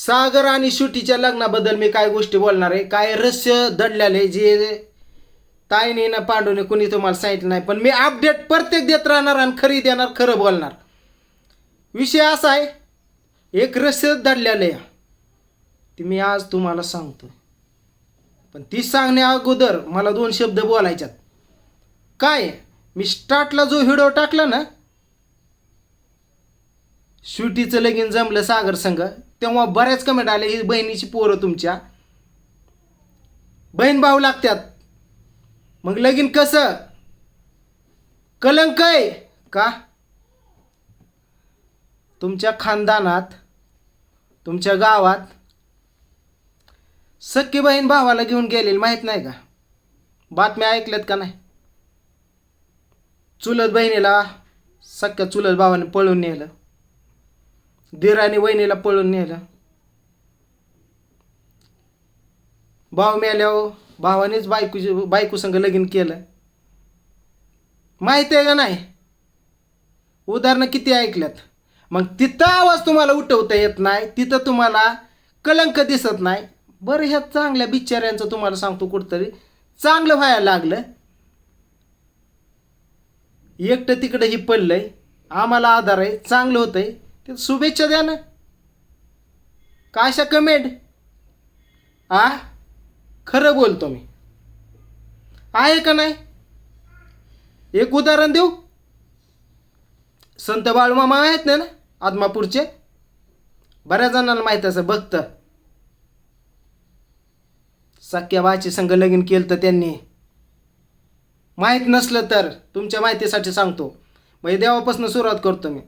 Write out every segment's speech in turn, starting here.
सागर आणि शुटीच्या लग्नाबद्दल मी काय गोष्टी बोलणार आहे? काय रहस्य दडलेले जे ताईने ना पांडूने कुणी तुम्हाला सांगितलं नाही पण मी अपडेट प्रत्येक देत राहणार आणि खरी देणार खरं बोलणार. विषय असा आहे एक रहस्य दडलेलं आहे. ती मी आज तुम्हाला सांगतो. पण ती सांगण्या अगोदर मला दोन शब्द बोलायच्यात. काय? मी स्टार्टला जो व्हिडिओ टाकला ना शुटीचं लगीन जमलं सागर संघ तेव्हा बऱ्याच कमेंट आले ही बहिणीची पोरं तुमच्या. बहीण भाऊ लागतात मग लगीन कसं? कलंक आहे. का? तुमच्या खानदानात तुमच्या गावात सख्खी बहीण भावाला घेऊन गेलेली माहीत नाही का? बातम्या ऐकल्यात का नाही? चुलत बहिणीला सख्या चुलत भावाने पळून नेलं. दिराने वहिनीला पळून नेलं. भाव मेल्यावर भावानेच बायकोची बायको संग लगीन केलं. माहिती आहे का नाही? उदाहरणं किती ऐकल्यात. मग तिथं आवाज तुम्हाला उठवता येत नाही तिथं तुम्हाला कलंक दिसत नाही. बरं ह्या चांगल्या बिचाऱ्यांचं तुम्हाला सांगतो कुठंतरी. चांगलं व्हायला लागलं. एकटं तिकडं ही पडलंय. आम्हाला आधार आहे चांगलं होतंय. ते शुभेच्छा द्या ना. काय अशा कमेंट? आ? खरं बोलतो मी. आहे का नाही? एक उदाहरण देऊ? संत बाळूमामा आहेत ना ना आदमापूरचे? बऱ्याच जणांना माहीत असं भक्त. सख्या बाची संघ लगीन केलं तर त्यांनी. माहीत नसलं तर तुमच्या माहितीसाठी सांगतो. म्हणजे देवापासून सुरुवात करतो मी.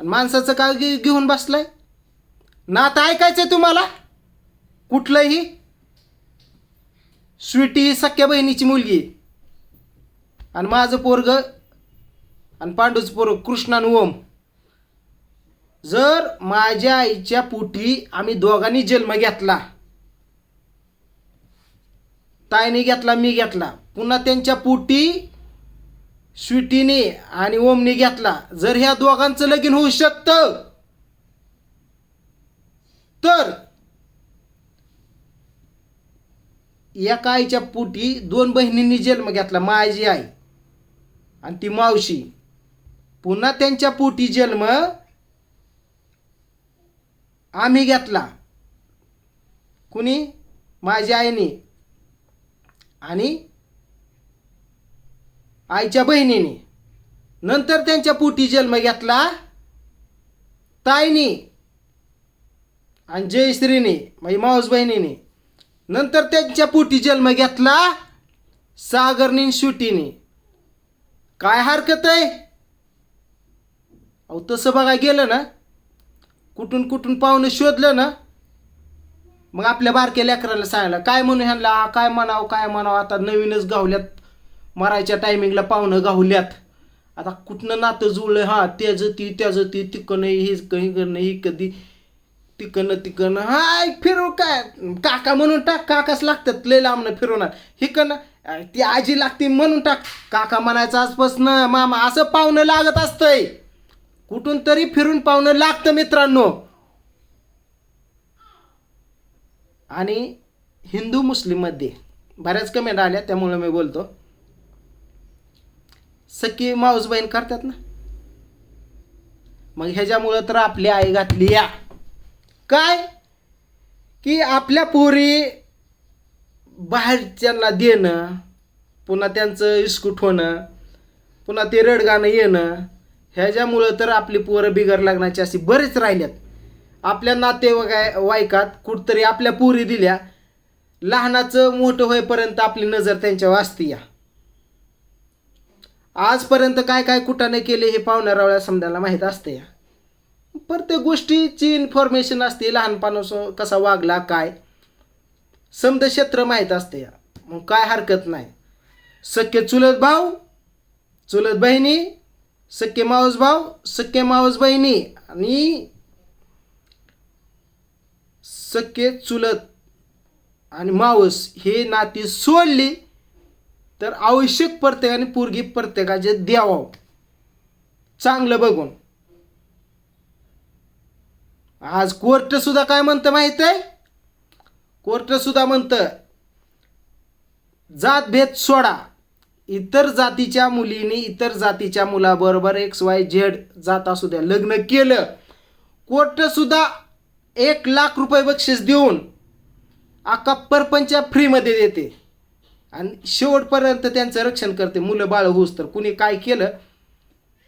आणि माणसाचं काय घे- घेऊन बसलाय? नात ऐकायचं आहे तुम्हाला? कुठलंही? स्वीटी ही सख्या बहिणीची मुलगी आणि माझं पोरग आणि पांडूचं पोरग कृष्णान ओम. जर माझ्या आईच्या पोटी आम्ही दोघांनी जन्म घेतला ताईने घेतला मी घेतला पुन्हा त्यांच्या पोटी स्वीटीने आणि ओमने घेतला. जर ह्या दोघांचं लगीन होऊ शकतं तर एका आईच्या पोटी दोन बहिणींनी जन्म घेतला माझी आई आणि ती मावशी. पुन्हा त्यांच्या पोटी जन्म आम्ही घेतला. कुणी? माझ्या आईने. आणि आईच्या बहिणीने. नंतर त्यांच्या पोटी जन्म घेतला ताईनी आणि जयश्रीने म्हणजे माऊस बहिणीने. नंतर त्यांच्या पोटी जन्म घेतला सागरनी शुटीने काय हरकत आहे? अहो तसं बघा गेलं ना कुठून कुठून पाहुणं शोधलं ना मग आपल्या बारक्या लेकराला सांगायला काय म्हणू ह्यांना? काय म्हणावं? काय म्हणावं? आता नवीनच गावल्यात मरायच्या टायमिंगला पाहुणं गावल्यात आता कुठनं नातं जुळलं हा त्याचं ती त्याचं ती तिकडनं हे कही करणं ही कधी तिकडनं तिकडनं. हाय फिरू काय? काका म्हणून टाक काकाच लागतात लय लांबनं फिरवणार. हिकडनं ती आजी लागते म्हणून टाक. काका म्हणायचं आजपासून मामा असं पाहुणं लागत असतंय. कुठून तरी फिरून पाहुणं लागतं मित्रांनो. आणि हिंदू मुस्लिममध्ये बऱ्याच कमेंट आल्या त्यामुळे मी बोलतो. सखी माऊस बहीण करतात ना? मग ह्याच्यामुळं तर आपली आई घातली या. काय? की आपल्या पोरी बाहेरच्यांना देणं पुन्हा त्यांचं इस्कूट होणं पुन्हा ते रडगाणं येणं ह्याच्यामुळं तर आपली पोरं बिगर लागण्याची अशी बरेच राहिल्यात. आपल्या नातेवाईक वाईकात कुठतरी आपल्या पोरी दिल्या लहानाचं मोठं होईपर्यंत आपली नजर त्यांच्यावर असते या. आजपर्यंत काय काय कुठाने केले हे पाहुण्यारावळ्या समजायला माहीत असते. या प्रत्येक गोष्टीची इन्फॉर्मेशन असते लहानपणापासून कसा वागला काय? समद क्षेत्र माहीत असते. या मग काय हरकत नाही. सख्य चुलत भाऊ चुलत बहिणी सख्य मावस भाऊ सख्य मावस बहिणी आणि सख्य चुलत आणि मावस हे नाती सोडली तर आवश्यक प्रत्येकाने पोरगी प्रत्येकाचे द्यावं. चांगलं बघून. आज कोर्ट सुद्धा काय म्हणतं माहीत आहे कोर्ट सुद्धा म्हणतं जातभेद सोडा. इतर जातीच्या मुलीने इतर जातीच्या मुलाबरोबर एक्स वाय झेड जात असू द्या लग्न केलं. कोर्ट सुद्धा एक लाख रुपये बक्षीस देऊन अख्खा परपंच फ्रीमध्ये देते. आणि शेवटपर्यंत त्यांचं रक्षण करते. मुलं बाळ होऊस तर. कुणी काय केलं?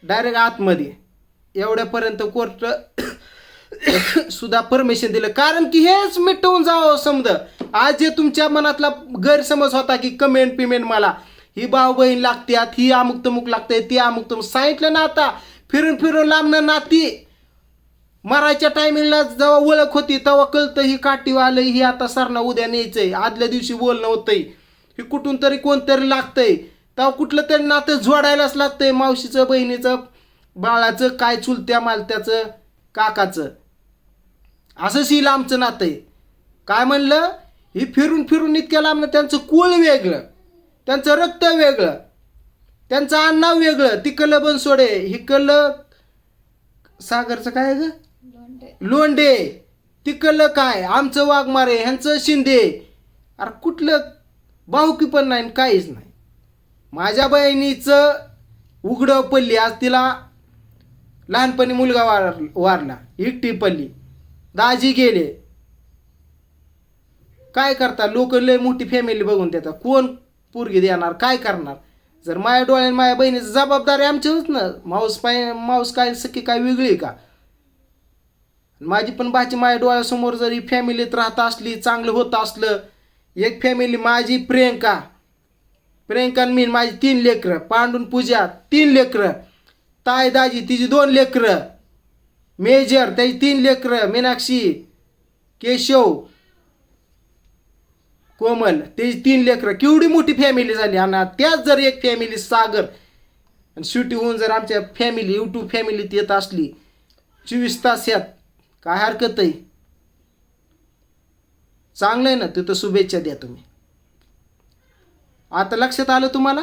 डायरेक्ट आतमध्ये. एवढ्यापर्यंत कोर्ट सुद्धा परमिशन दिलं. कारण की हेच मिटवून जावं समजा. आज जे तुमच्या मनातला गैरसमज होता की कमेंट पिमेंट मला. ही भाऊ बहीण लागतात ही अमुक तमुक लागते ती अमुक तमुक. सांगितलं ना आता. फिरून फिरून लांबणं नाती. मरायच्या टायमिंगला जेव्हा ओळख होती तेव्हा कळतं ही काठीवालं ही आता सरना उद्या न्यायचंय. आदल्या दिवशी बोलणं होतंय. हे कुठून तरी कोणतरी लागतंय. तेव्हा कुठलं तरी नातं जोडायलाच लागतंय मावशीचं बहिणीचं बाळाचं काय चुलत्या मालत्याचं काकाचं. असं शील आमचं नातं आहे. काय म्हणलं? ही फिरून फिरून इतक्या लांब त्यांचं कुळ वेगळं. त्यांचं रक्त वेगळं. त्यांचं आडनाव वेगळं. तिकडलं बनसोडे हिकडलं सागरचं काय ग? लोंडे तिकडलं काय? आमचं वाघमारे ह्यांचं शिंदे. अरे कुठलं भाऊकी पण नाही आणि काहीच नाही. माझ्या बहिणीचं उघडं पल्ली आज तिला लहानपणी मुलगा वार वारला एकटी पल्ली. दाजी गेले. काय करता? लोक लय मोठी फॅमिली बघून देतात कोण पोरगी देणार? काय करणार? जर माझ्या डोळ्याने माझ्या बहिणीची जबाबदारी आमचीच ना. माऊस पाय माऊस काय सखी काय वेगळी आहे का? माझी पण भाची माझ्या डोळ्यासमोर जरी फॅमिलीत राहत असली चांगलं होत असलं एक फॅमिली माझी प्रियंका. प्रियंका मी माझी तीन लेकरं. पांडून पूजा तीन लेकरं. ताई दाजी तिची दोन लेकरं. मेजर त्याची तीन लेकरं. मीनाक्षी केशव कोमल त्याची तीन लेकरं. केवढी मोठी फॅमिली झाली आणि त्याच जर एक फॅमिली सागर आणि शेवटी होऊन जर आमच्या फॅमिली युट्यूब फॅमिलीत येत असली चोवीस तास यात. काय हरकत आहे? चांगलं आहे ना तिथं शुभेच्छा द्या तुम्ही. आता लक्षात आलं तुम्हाला?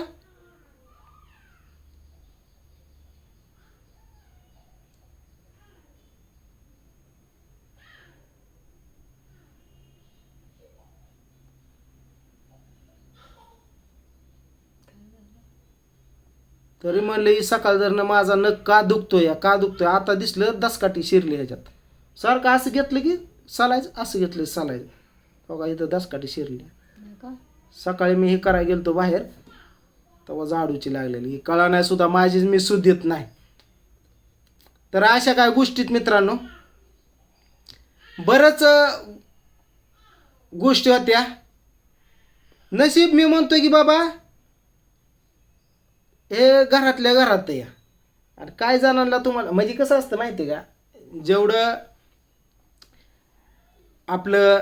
तरी म्हणलं सकाळ जर माझा नख का दुखतोय का दुखतोय? आता दिसलं दसकाठी शिरली ह्याच्यात. सारखं असं घेतलं की चालायचं असं घेतलं चालायचं. बघा इथं दसकाठी शिरली. सकाळी मी हे करायला गेलतो बाहेर तेव्हा झाडूची लागलेली. ही कळा नाही सुद्धा माझीच मी सुधीत नाही. तर अशा काय गोष्टीत मित्रांनो बरंच गोष्टी होत्या. नशीब मी म्हणतो की बाबा हे घरातल्या घरात या. आणि काय जणांना तुम्हाला? म्हणजे कसं असतं माहिती का? जेवढं आपलं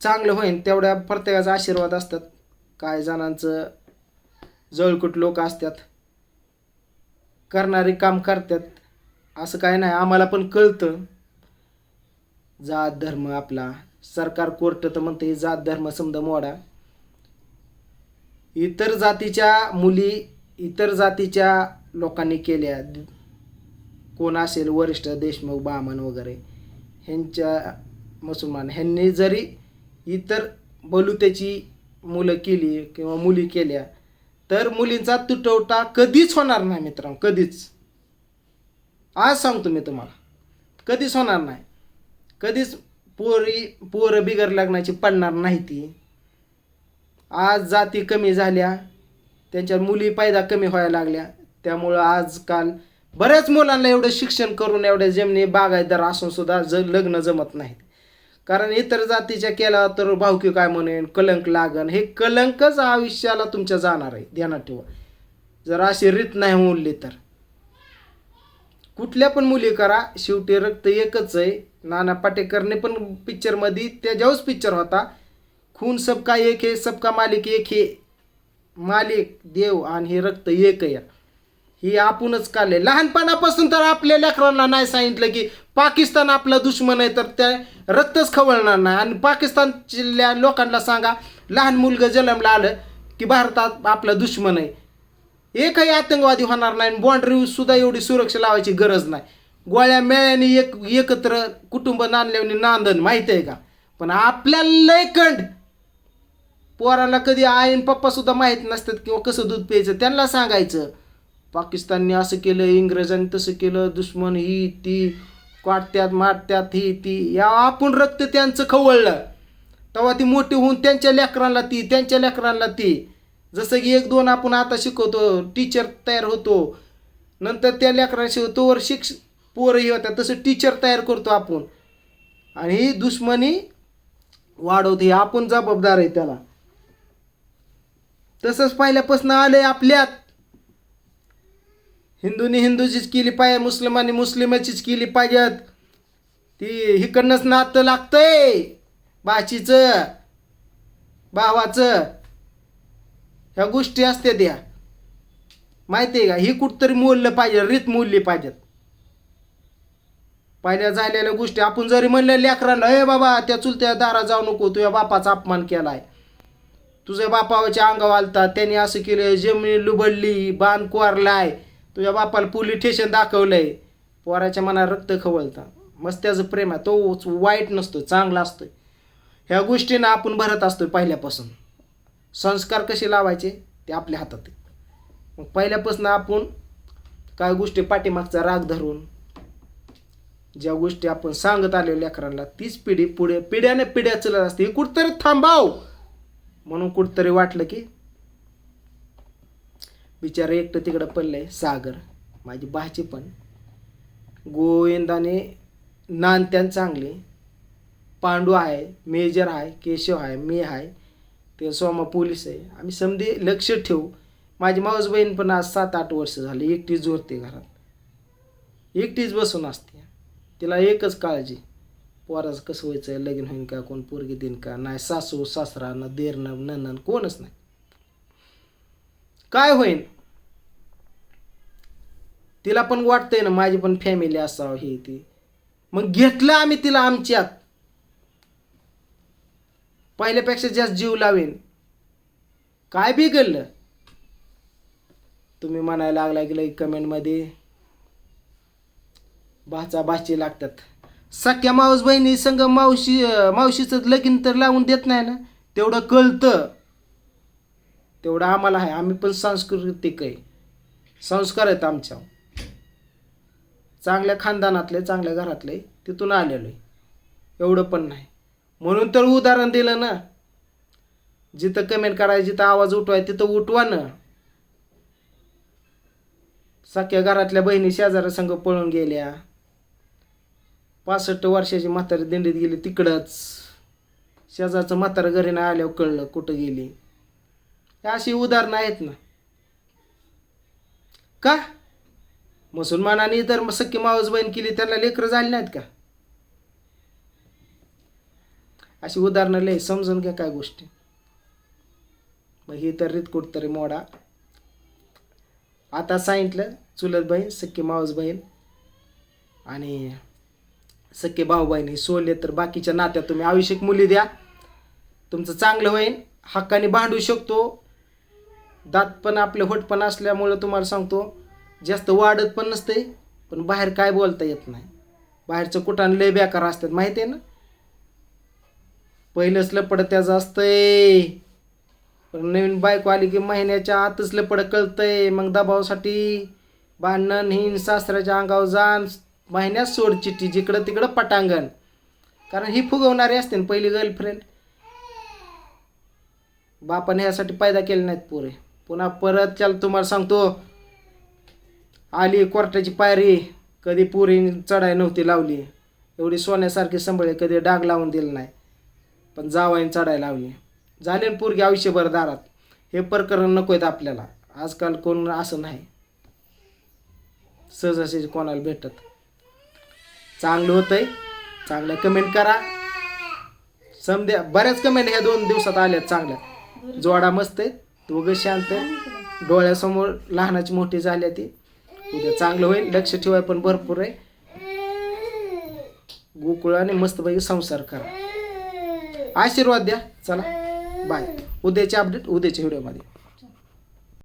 चांगलं होईन तेवढ्या प्रत्येकाचा आशीर्वाद असतात. काय जणांचं जळकूट लोक असतात. करणारे काम करतात. असं काय नाही आम्हाला पण कळतं. जात धर्म आपला. सरकार कोर्ट तर म्हणते जात धर्म समजा मोडा. इतर जातीच्या मुली इतर जातीच्या लोकांनी केल्या. कोण असेल वरिष्ठ देशमुख बामण वगैरे. ह्यांच्या मुसलमान. ह्यांनी जरी इतर बलुत्याची मुलं केली किंवा मुली केल्या तर मुलींचा तुटवटा कधीच होणार नाही मित्रांनो कधीच. आज सांगतो मी तुम्हाला कधीच होणार नाही. कधीच पोरी पोरं बिगर लग्नाची पडणार नाही ती. आज जाती कमी झाल्या त्यांच्या मुली पैदा कमी व्हायला लागल्या त्यामुळं आजकाल बऱ्याच मुलांना एवढं शिक्षण करून एवढ्या जमिनी बागायतदार असून सुद्धा ज लग्न जमत नाहीत. कारण इतर जातीच्या केला तर भावकी काय म्हणेन कलंक लागन. हे कलंकच आयुष्याला तुमच्या जाणार आहे. ध्यानात ठेवा. जर अशी रीत नाही उरली तर. कुठल्या पण मुली करा शेवटी रक्त एकच आहे. नाना पाटेकरने पण पिक्चरमध्ये त्याच्यावरच पिक्चर होता खून सबका एक हे सबका मालिक एक हे. मालिक देव आणि हे रक्त एक आहे. ही आपणच काढले लहानपणापासून तर आपल्या लेकरांना नाही सांगितलं की पाकिस्तान आपला दुश्मन आहे तर त्या रक्तच खवळणार नाही. आणि पाकिस्तानच्या लोकांना सांगा लहान मुलगं जन्मला आलं की भारतात आपला दुश्मन आहे. एकही आतंकवादी होणार नाही बॉन्ड्री सुद्धा एवढी सुरक्षा लावायची गरज नाही. गोळ्या मेळ्याने एक एकत्र कुटुंब नांदल्याने नांदन माहिती आहे का? पण आपल्या लयकंड पोराला कधी आई आणि पप्पा सुद्धा माहीत नसतात किंवा कसं दूध प्यायचं त्यांना सांगायचं पाकिस्तानने असं केलं इंग्रजांनी तसं केलं दुश्मन ही ती काटत्यात मारत्यात ही ती. या आपण रक्त त्यांचं खवळलं तेव्हा ती मोठी होऊन त्यांच्या लेकरांना ती त्यांच्या लेकरांना ती. जसं की एक दोन आपण आता शिकवतो टीचर तयार होतो नंतर त्या लेकरांना तोवर शिक्ष पोरही होत्या तसं टीचर तयार करतो आपण. आणि ही दुश्मनी वाढवते हे आपण जबाबदार आहे त्याला. तसंच पहिल्यापासून आलं आपल्यात. हिंदूनी हिंदूचीच केली पाहिजे मुस्लिमांनी मुस्लिमाचीच केली पाहिजेत. ती हिकडनंच नातं लागतंय. बाचीचं भावाचं. ह्या गोष्टी असत्या त्या. माहिती आहे का? ही कुठतरी मोललं पाहिजे रीत मोलली पाहिजेत. पहिल्या झालेल्या गोष्टी आपण जरी म्हणलं लेकरांना हे बाबा त्या चुलत्या दारा जाऊ नको तुझ्या बापाचा अपमान केला आहे तुझ्या बापाच्या अंगावर आलता त्याने असं केलं जमिनी लुबडली बाण कोरलाय तुझ्या बापाला पोलीस स्टेशन दाखवलंय. पोराच्या मनात रक्त खवळतं. मस्त त्याचं प्रेम आहे. तो वाईट नसतो चांगला असतोय. ह्या गोष्टींना आपण भरत असतो पहिल्यापासून. संस्कार कसे लावायचे? ते आपल्या हातात मग पहिल्यापासून आपण काय गोष्टी पाठीमागचा राग धरून ज्या गोष्टी आपण सांगत आलेल्या लेकरांना तीच पिढी पुढे पिढ्याने पिढ्या चलत असते. हे कुठतरी थांबाव. म्हणून कुठतरी वाटलं की बिचारं एकटं तिकडं पडलंय सागर माझी भाची पण. गोविंदाने नानत्यान चांगले. पांडू आहे मेजर आहे केशव आहे मी आहे. ते सोमा पोलीस आहे. आम्ही समधी लक्ष ठेवू. माझी माऊस बहीण पण आज सात आठ वर्ष झाली एकटीच जोरते घरात. एकटीच बसून असते. तिला एकच काळजी. पोराचं कसं व्हायचं लगीन होईन का कोण पोरगी देईन का नाही सासू सासरा न देर न ननन कोणच नाही. काय होईन? तिला पण वाटतंय ना माझी पण फॅमिली असावं ही ती. मग घेतलं आम्ही तिला आमच्यात. पहिल्यापेक्षा जास्त जीव लावेन. काय बिघडलं? तुम्ही म्हणायला लागला की कमेंटमध्ये भाचा भाची लागतात. सख्या मावस बहिणी संग मावशी मावशीचं लगीन तर लावून देत नाही ना? तेवढं कळतं. तेवढं आम्हाला आहे. आम्ही पण सांस्कृतिक आहे. संस्कार आहेत आमच्या चांगल्या खानदानातले चांगल्या घरातले तिथून आलेलो आहे. एवढं पण नाही. म्हणून तर उदाहरण दिलं ना. जिथं कमेंट करायची जिथं आवाज उठवाय तिथं उठवा ना. सख्या घरातल्या बहिणी शेजारा संघ पळून गेल्या. पासष्ट वर्षाची म्हातारी दिंडीत गेली तिकडंच. शेजारचं म्हातारं घरी नाही आल्यावर कळलं कुठं गेली. हे अशी उदाहरणं आहेत ना? का? मुसलमानांनी तर मग सख्खी मावस बहीण केली त्यांना लेकरं झाली नाहीत का? अशी उदाहरणं लय समजून घ्या काय गोष्टी. मग ही तर रीत कुठतरी मोडा. आता सांगितलं चुलत बहीण सख्खी मावस बहीण आणि सख्खे भाऊ बहीण हे सोडले तर बाकीच्या नात्यात तुम्ही आवश्यक मुली द्या. तुमचं चांगलं होईल हक्काने भांडू शकतो. दात पण आपले होट पण असल्यामुळं तुम्हाला सांगतो जास्त वाढत पण नसते पण बाहेर काय बोलता येत नाही. बाहेरचं कुठान लय बेकार असतात माहिती आहे ना? पहिलंच लपड त्याचं असतंय. पण नवीन बायको आली की महिन्याच्या आतच लपड कळतंय मग दबावासाठी भांडण हिन सासऱ्याच्या अंगावर जाण महिन्यात सोड चिठ्ठी जिकडं तिकडं पटांगण. कारण ही फुगवणारी असते ना पहिली गर्लफ्रेंड बापाने ह्यासाठी पैदा केले नाहीत पुरे. पुन्हा परत चल तुम्हाला सांगतो. आली कोर्टाची पायरी. कधी पुरी चढाई नव्हती लावली. एवढी सोन्यासारखी संभळे कधी डाग लावून दिलं नाही. पण जावाईन चढाई लावली. झाले ना पोरगी आयुष्यभर दारात. हे प्रकरण नको आहेत आपल्याला. आजकाल कोण असं नाही. सहजासहजी कोणाला भेटत. चांगलं होतंय. चांगल्या कमेंट करा. समद्या बऱ्याच कमेंट ह्या दोन दिवसात आल्यात चांगल्या. जोडा मस्त आहे. दोघं शांत. आहे. डोळ्यासमोर लहानाची मोठी झाल्या ती. उद्या चांगलं होईल लक्ष ठेवाय पण भरपूर आहे. गोकुळाने मस्तपैकी संसार करा. आशीर्वाद द्या. चला बाय उद्याचे अपडेट उद्याच्या व्हिडिओमध्ये